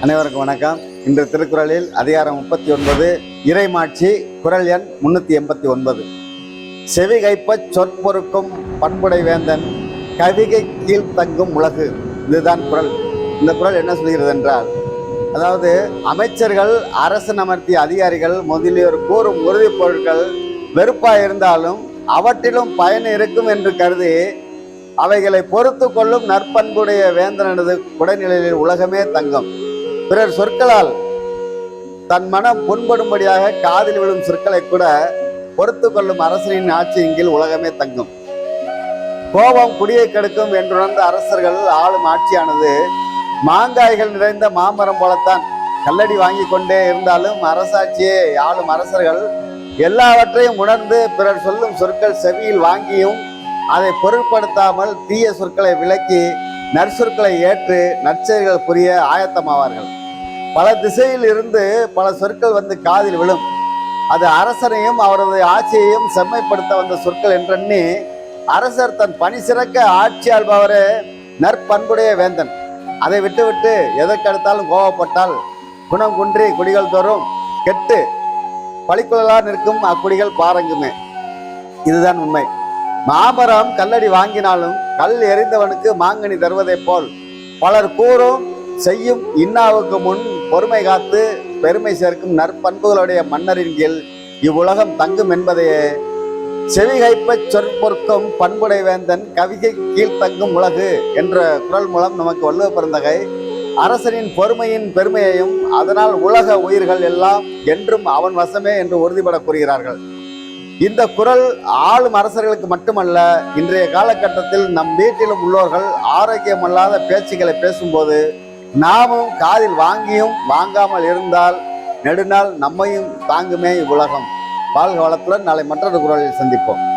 அனைவருக்கும் வணக்கம். இன்று திருக்குறளில் அதிகாரம் முப்பத்தி ஒன்பது இறைமாட்சி குரல் எண் முன்னூற்றி எண்பத்தி ஒன்பது. செவி கைப்பச் சொற்பொருக்கும் பண்புடை வேந்தன் கவிகை கீழ் தங்கும் உலகு. இதுதான் குரல். இந்த குரல் என்ன சொல்கிறது என்றால் அதாவது அமைச்சர்கள் அரசன் அமர்த்திய அதிகாரிகள் முதலியோர் கூறும் உறுதிப் பொருட்கள் வெறுப்பாக இருந்தாலும் அவற்றிலும் பயன் இருக்கும் என்று கருதி அவைகளை பொறுத்து கொள்ளும் நற்பண்புடைய வேந்தனது குடைநிலையில் உலகமே தங்கம். பிறர் சொற்களால் தன் மனம் புண்படும்படியாக காதில் விழும் சொற்களை கூட பொறுத்து கொள்ளும் அரசனின் ஆட்சியின் உலகமே தங்கும். கோபம் குடியை கெடுக்கும் என்றுணர்ந்த அரசர்கள் ஆளும் ஆட்சியானது மாங்காய்கள் நிறைந்த மாமரம் போலத்தான். கல்லடி வாங்கி கொண்டே இருந்தாலும் அரசாட்சியே ஆளும் அரசர்கள் எல்லாவற்றையும் உணர்ந்து பிறர் சொல்லும் சொற்கள் செவியில் வாங்கியும் அதை பொருட்படுத்தாமல் தீய சொற்களை விலக்கி நற்சொற்களை ஏற்று நற்செயல்கள் புரிய ஆயத்தமாவார்கள். பல திசையில் இருந்து பல சொற்கள் வந்து காதில் விழும். அது அரசனையும் அவரது ஆட்சியையும் செம்மைப்படுத்த வந்த சொற்கள் என்றெண்ணி அரசர் தன் பணி சிறக்க ஆட்சி நற்பண்புடைய வேந்தன். அதை விட்டுவிட்டு எதற்கெடுத்தாலும் கோபப்பட்டால் குணம் குன்றி குடிகள் தோறும் கெட்டு பழிக்குழலாக நிற்கும் அக்குடிகள் பாரங்குமே. இதுதான் உண்மை. மாமரம் கல்லடி வாங்கினாலும் கல் எறிந்தவனுக்கு மாங்கனி தருவதைப் போல் பலர் கூறும் செய்யும் இன்னாவுக்கு முன் பொறுமை காத்து பெருமை சேர்க்கும் நற்பண்புகளுடைய மன்னரின் கீழ் இவ்வுலகம் தங்கும் என்பதையே செவிகைப்பச் சொற்பொற்கும் பண்புடை வேந்தன் கவிகை கீழ் தங்கும் உலகு என்ற குரல் மூலம் நமக்கு வள்ளுவ பிறந்தகை அரசனின் பொறுமையின் பெருமையையும் அதனால் உலக உயிர்கள் எல்லாம் என்றும் அவன் வசமே என்று உறுதிபட கூறுகிறார்கள். இந்த குரல் ஆளும் அரசர்களுக்கு மட்டுமல்ல இன்றைய காலகட்டத்தில் நம் வீட்டிலும் உள்ளோர்கள் ஆரோக்கியமல்லாத பேச்சுக்களை பேசும்போது நாமும் காதில் வாங்கியும் வாங்காமல் இருந்தால் நெடுநாள் நம்மையும் தாங்குமே இவ்வுலகம். வாழ்க வளத்துடன் நாளை மற்றொரு குரலில் சந்திப்போம்.